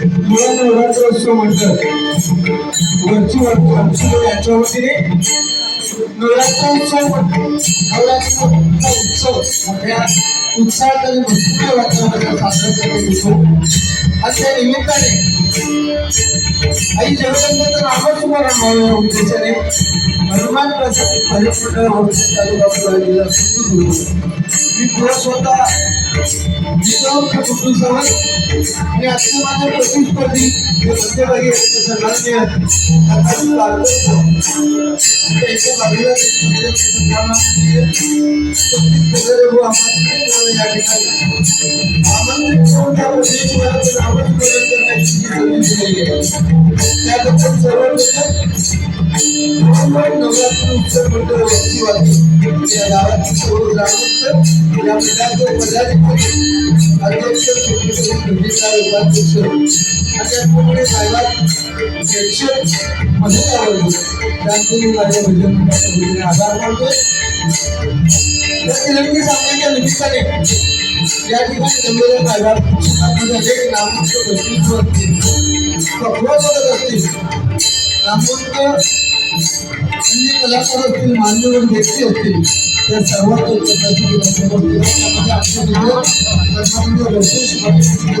मुळा नवरात्रोत्सव म्हणतात. वरची वर आमची याच्या वतीने नवरात्रोत्सव म्हणतो नवरात्र उत्सव मोठ्या उत्साहात आणि भक्तीच्या वातावरणात साजरा करत येतो आणि निमित्ताने आई जगदंबेचं नामच स्मरण व्हावं या हनुमान प्रसाद हरिमंडळ औषध तालुका पुरवठा जिल्हा सिंधुदुर्ग मी पुढे स्वतः जिथं कुटुंबासह आणि आता माझे प्रतिस्पर्धी मध्यभागी আমাদের या ठिकाणी माझ्या भजन आभार सामन्याच्या निमित्ताने या ठिकाणी जमलेल्या साहेबात नामवंत असतील अन्य कलाकार असतील मान्यवर व्यक्ती असतील त्या सर्वांच्या म्हणजे उपस्थितीत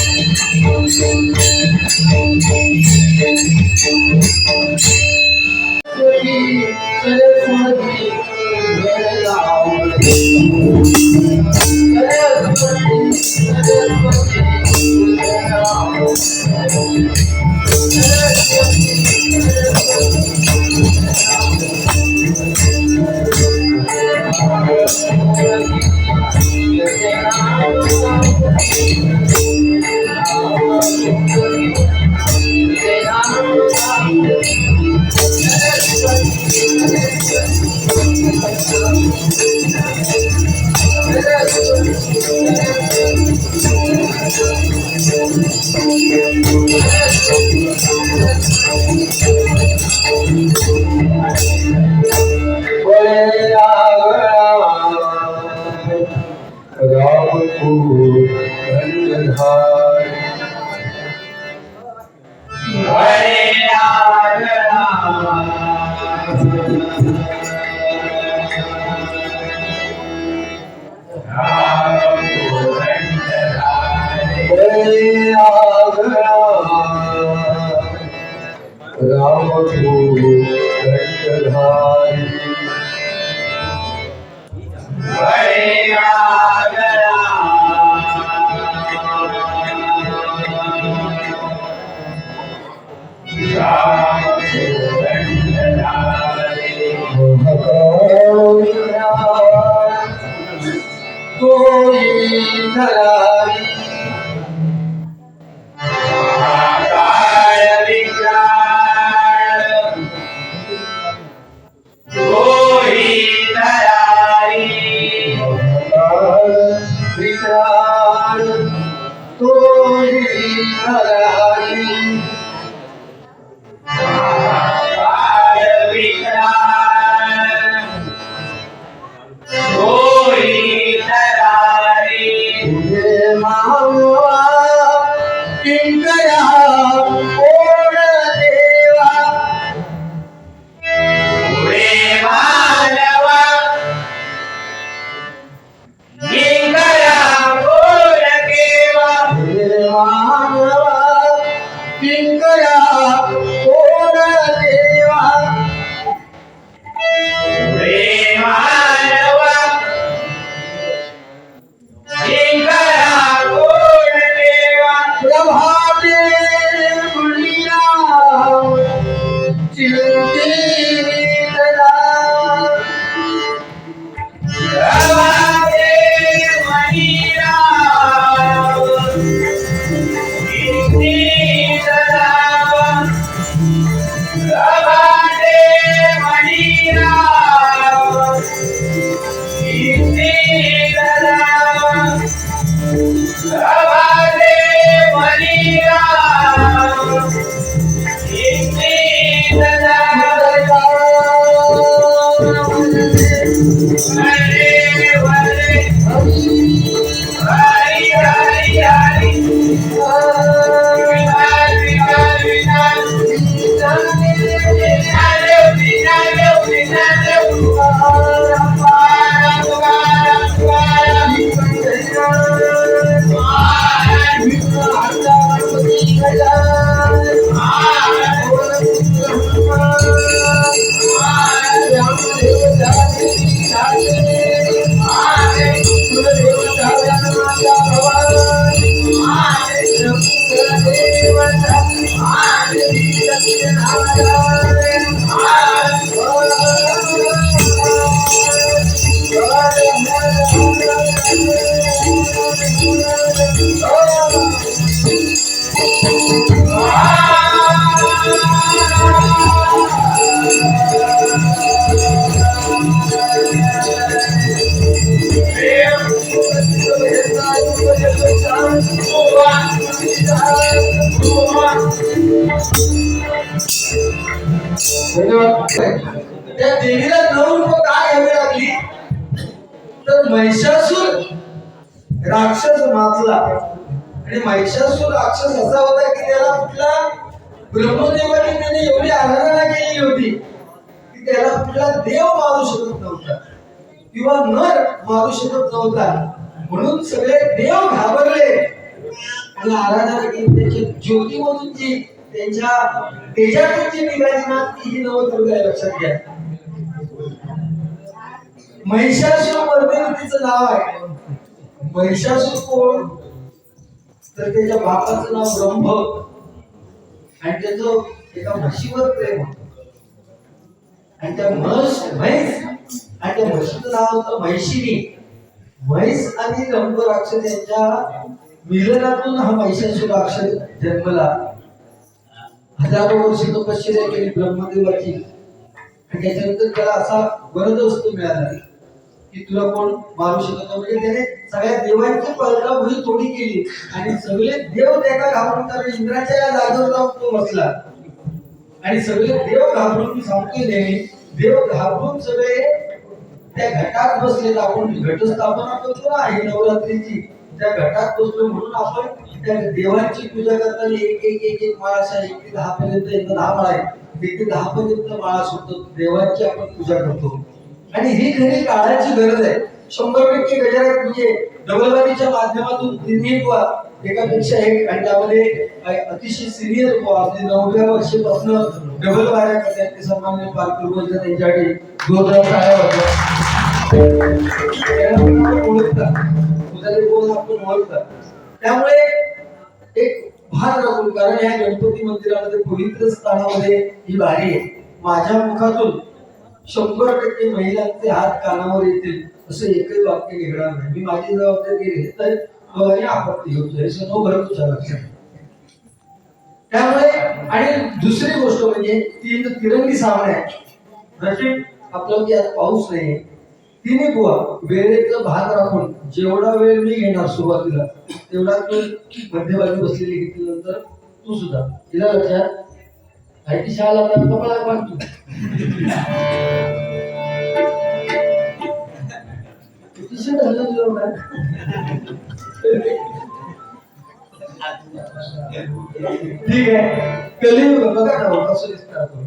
Thank you. Oh, de त्या देवीला नऊ रूप का घ्यावी लागली? तर महिषासूर राक्षस माजला. आणि महिषासूर राक्षस असा होता की त्याला कुठला ब्रह्मदेवाने त्याने एवढी आराधना केली होती की त्याला कुठला देव मारू शकत नव्हता. किंवा नर मारू शकत नव्हता. म्हणून सगळे देव घाबरले. आणि आराधना केली. त्याची ज्योतीमधून जी त्यांच्या त्याच्यातून जी निघाली ना ती ही नवदुर्गा आहे, लक्षात घ्या. महिषासुर मर्दिनी तिचं नाव आहे. महिषासुर कोण तर त्याच्या बापाचं नाव ब्रह्म. आणि त्याचं एका म्हशीवर प्रेम आणि त्या म्हस म्हैस आणि त्या म्हशीचं नाव होतं म्हैशिनी म्हैस आणि रंग राक्षस यांच्या मिलनातून हा महिषासुर राक्षस जन्मला. हजारो वर्ष तपश्चर्या केली ब्रह्मदेवाची. आणि त्याच्यानंतर त्याला असा वरद वस्तू मिळाला की तुला कोण मारू शकत म्हणजे त्याने सगळ्या देवांची पळकाभुई थोडी म्हणजे केली. आणि सगळे देव त्याला घाबरून तर इंद्राच्या या जागेवर जाऊन तो बसला. आणि सगळे देव घाबरून सांगतोय देव घाबरून सगळे त्या घटात बसलेत. आपण घटस्थापना करतो ना ही नवरात्रीची. त्या घटात बसलो म्हणून आपण त्या देवांची पूजा करताना एक एक एक एक माळा अशा एक ते दहा पर्यंत एकदा दहा माळा आहे. एक ते दहा पर्यंत माळा सुटतो देवांची आपण पूजा करतो. आणि ही खरी काळाची गरज आहे. शंभर टक्के गजानन म्हणजे डबलवारीच्या माध्यमातून तिन्ही बुवा एकापेक्षा एक आणि त्यामध्ये अतिशय सिनियर बुवा नवव्या वर्षीपासून डबल वाऱ्या करतात. ते सन्मान्य पालकूर्वज त्यांच्यासाठी जोरदार टाळ्या वाजवा. ओळखतात. तुझ्याकडे दोन आपण ओळखतात त्यामुळे एक भान राखून कारण या गणपती मंदिरामध्ये पवित्र स्थानामध्ये ही बारी आहे. माझ्या मुखातून शंभर टक्के महिलांचे हात कानावर येतील असं एकही वाक्य निघणार नाही. मी माझी जबाबदारी घेत तर आपत्ती होतोय हे भरत तुझ्या लक्षात. त्यामुळे आणि दुसरी गोष्ट म्हणजे तीन तिरंगी सामने आहे नशीब आपलं की आज पाऊस नाही तिने बुवा वेळेचं भाग राखून जेवढा वेळ मी घेणार सुरुवातीला तेवढा तू मध्यभागी बसलेली घेतल्यानंतर तू सुद्धा. तिला लक्षात आय टी शाळेला आता बांधतो. किती झालं ठीक आहे. कलियुग बघा ना हो, कसं दिसतं आपण.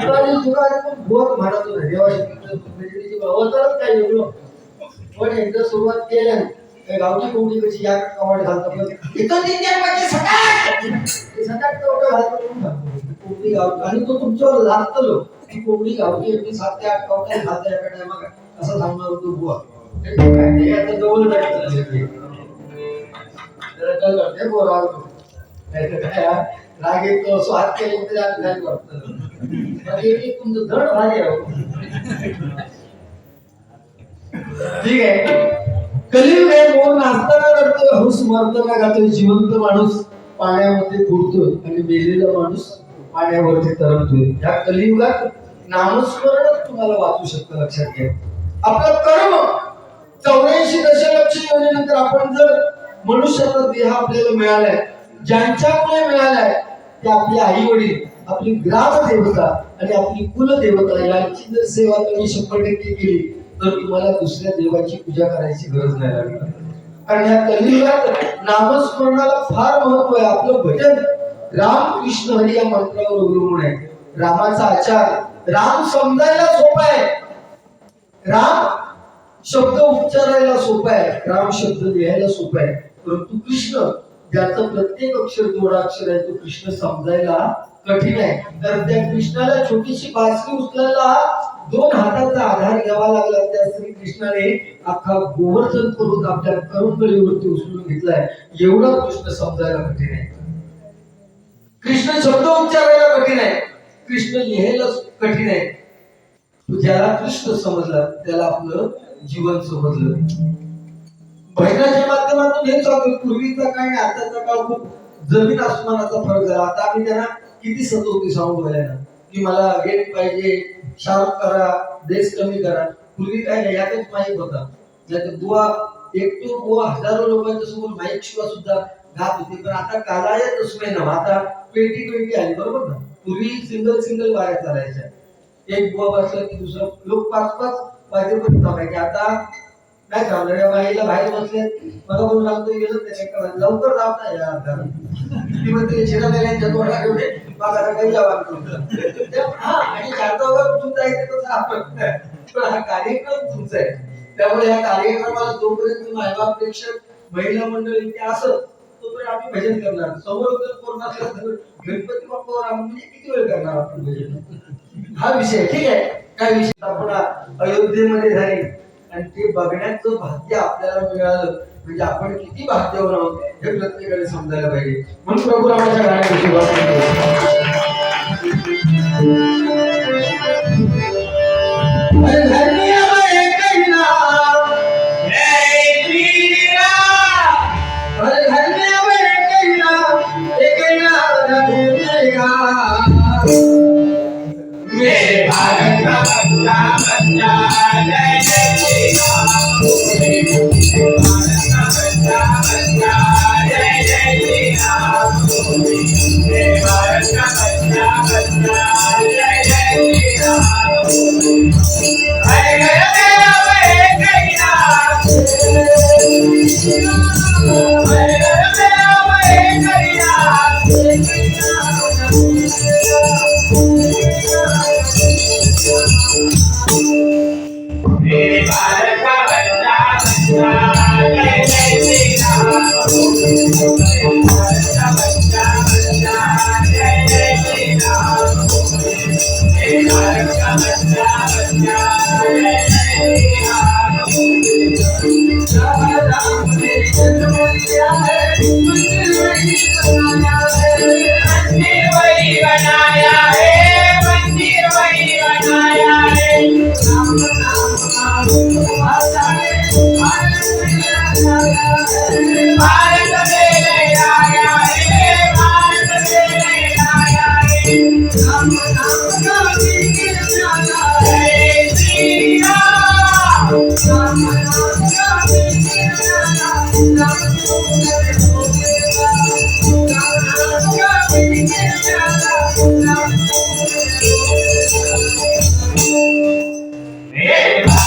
शिवाजी शिवाजी पण देवाशी म्हणजे अवतारच काय एवढं पण एकदा सुरुवात केल्या त्या गावची कोंबडी कशी या कमाड घालतात पण इथं तीन चार पाचशे सकाळ सकाळ तेवढं घालतो? म्हणून कोंबडी गाव आणि तो तुमच्यावर लागतलो की कोंबडी गावची एवढी सात ते आठ कवट्या घालते एका टायमाला असं सांगणार होतो बुवा. आता जवळ जायचं जरा राग येतो असं हात केले तरी आम्ही काय करतो? तुमचं धड भारी आहे हो. ठीक आहे. कलियुग हे मोर नाचताना रडतोय हौस मरताना गातोय जिवंत माणूस पाण्यामध्ये बुडतोय आणि मेलेला माणूस पाण्यावरती तरंगतोय. या कलियुगात नामस्मरणच तुम्हाला वाचू शकतं लक्षात घ्या. आपलं कर्म चौऱ्याऐंशी दशलक्ष योजनेनंतर आपण जर मनुष्याचा देह आपल्याला मिळालाय ज्यांच्यामुळे मिळालाय ते आपले आई वडील आपली ग्राम देवता आणि आपली कुलदेवता यांची जर सेवा तुम्ही शंभर टक्के केली तर तुम्हाला दुसऱ्या देवाची पूजा करायची गरज नाही लागणार. कारण या कलियुगात नामस्मरणाला फार महत्त्व आहे. आपलं भजन राम कृष्ण हरी या मंत्रावर अवलंबून आहे. रामाचा आचार राम समजायला सोपा आहे. राम शब्द उच्चारायला सोपा आहे. राम शब्द लिहायला सोपा आहे. परंतु कृष्ण ज्याचं प्रत्येक अक्षर जोडाक्षर आहे तो कृष्ण समजायला कठीण आहे. तर त्या कृष्णाला छोटीशी बासरी उचलायला दोन हाताचा आधार घ्यावा लागला त्या श्रीकृष्णाने अख्खा गोवर्धन करून आपल्या करुंगळीवरती उचलून घेतलाय. एवढा कृष्ण समजायला कठीण आहे. कृष्ण शब्द उच्चारायला कठीण आहे. कृष्ण लिहायला कठीण आहे. ज्याला कृष्ण समजला त्याला आपलं जीवन समजलं. भजनाच्या माध्यमातून हे सांगतो पूर्वीचा काळ आणि आताचा काळ खूप जमीन आसमानाचा फरक झाला. आता आम्ही त्यांना किती सतोकी सांगू ना की मला गेट पाहिजे शार्प करा देश कमी करा. पूर्वी काय नाही यातच माहीत होता. नाही बुवा एक तो बुवा हजारो लोकांच्या समोर माईक शिवाय सुद्धा गात होते. पण आता कालाय तसं ना आता ट्वेंटी ट्वेंटी आली बरोबर ना? पूर्वी सिंगल सिंगल वाऱ्या चालायच्या. एक बुवा बसला की दुसरा लोक पाच पाच वाजेपर्यंत थांबायचे. आता काय थांबणार या बाईला बाहेर बसले. मला कोण सांगतो गेलं त्याच्या लवकर जात नाही या अर्धा ती म्हणते शिरा मेल्यांच्या तोंडा घेऊन माझा काही जवाब हा आणि शांतावर तुमचा आहे तसं आपण पण हा कार्यक्रम तुमचा आहे. त्यामुळे या कार्यक्रमाला जोपर्यंत मायबाप प्रेक्षक महिला मंडळी इथे असत तोपर्यंत आम्ही भजन करणार. समोर जर कोण नसला तर गणपती बाप्पावर आम्ही म्हणजे किती वेळ करणार आपण भजन? हा विषय ठीक आहे. काय विषय? आपण अयोध्येमध्ये झाले आणि ते बघण्याचं भाग्य आपल्याला मिळालं म्हणजे आपण किती भाग्यवान आहोत हे प्रत्येकाने समजायला पाहिजे म्हणून प्रभू रामाच्या गाण्याची सुरुवात करतो.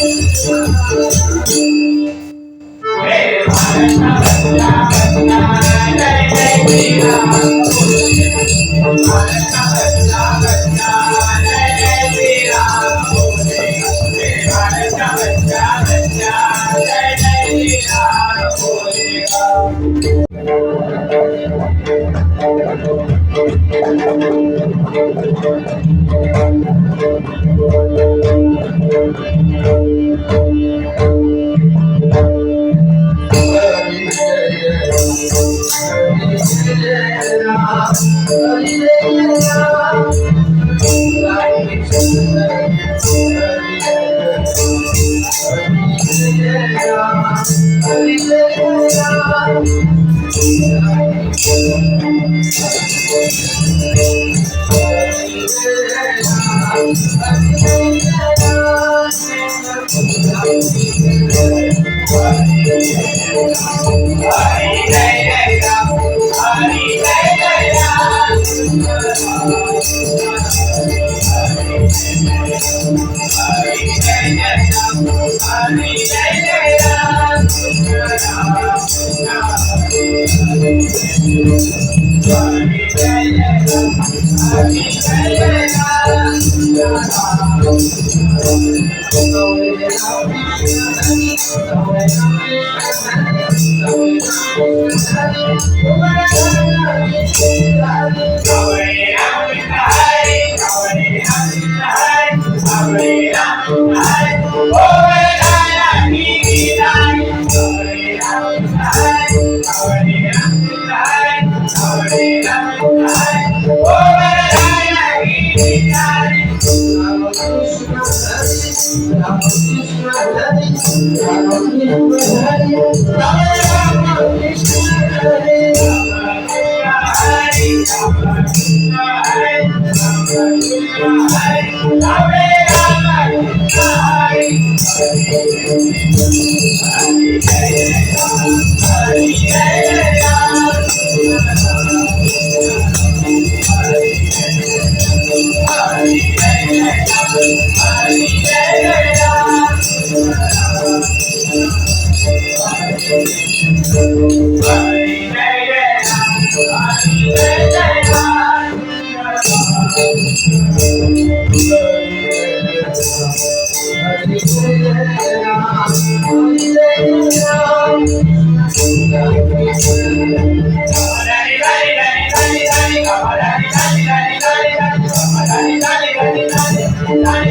Hey, Yeah. Hare Oh, yeah.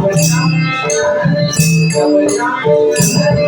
Thank you.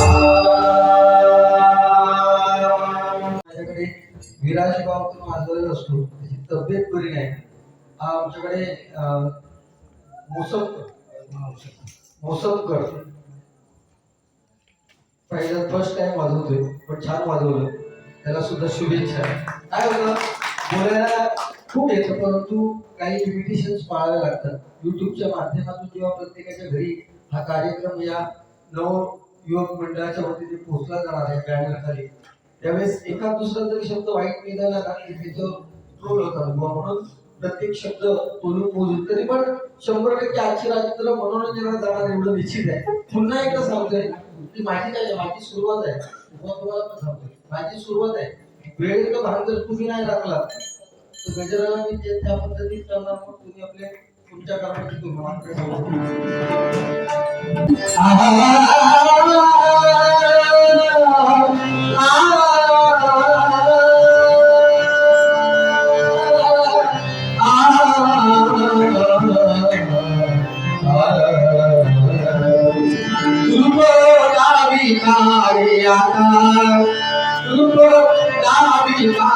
Oh. आपण आजारी असतो त्याची तब्येत बरी नाही. हा आमच्याकडे अं, मोसमकर मोसमकर पहिला फर्स्ट टाइम वाजवतोय पण छान वाजवलं. त्याला सुद्धा शुभेच्छा. काय होतं बोलायला खूप येतं परंतु काही लिमिटेशन्स पाळायला लागतात. युट्यूबच्या माध्यमातून जेव्हा प्रत्येकाच्या घरी हा कार्यक्रम या नव युवक मंडळाच्या वतीने पोहोचला जाणार आहे बॅनरखाली त्यावेळेस एका दुसरा जरी शब्द वाईट निघाला ना की ट्रोल होतात म्हणून प्रत्येक शब्द बोलून मोजून तरी पण शंभर टक्के आजची रात्र मनोरंजनात जाणार एवढं निश्चित आहे. पुन्हा एकदा सांगतोय की माझी काय माझी सुरुवात आहे. तुम्हाला सांगतोय. माझी सुरुवात आहे. वेळेत भाग जर तुम्ही नाही राखला तर गजराला मी जे त्या पद्धतीत करणार मग तुम्ही आपले तुमच्या कामाची तुम्ही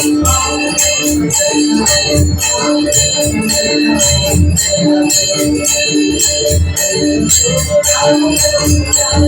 Thank you.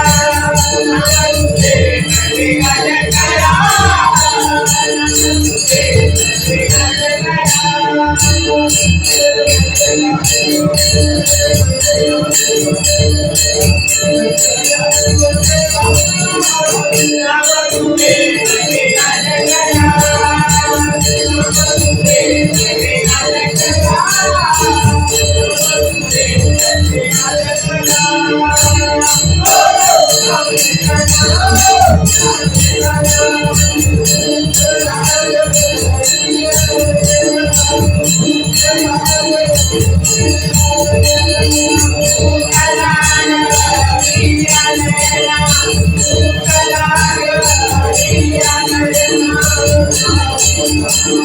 Thank you.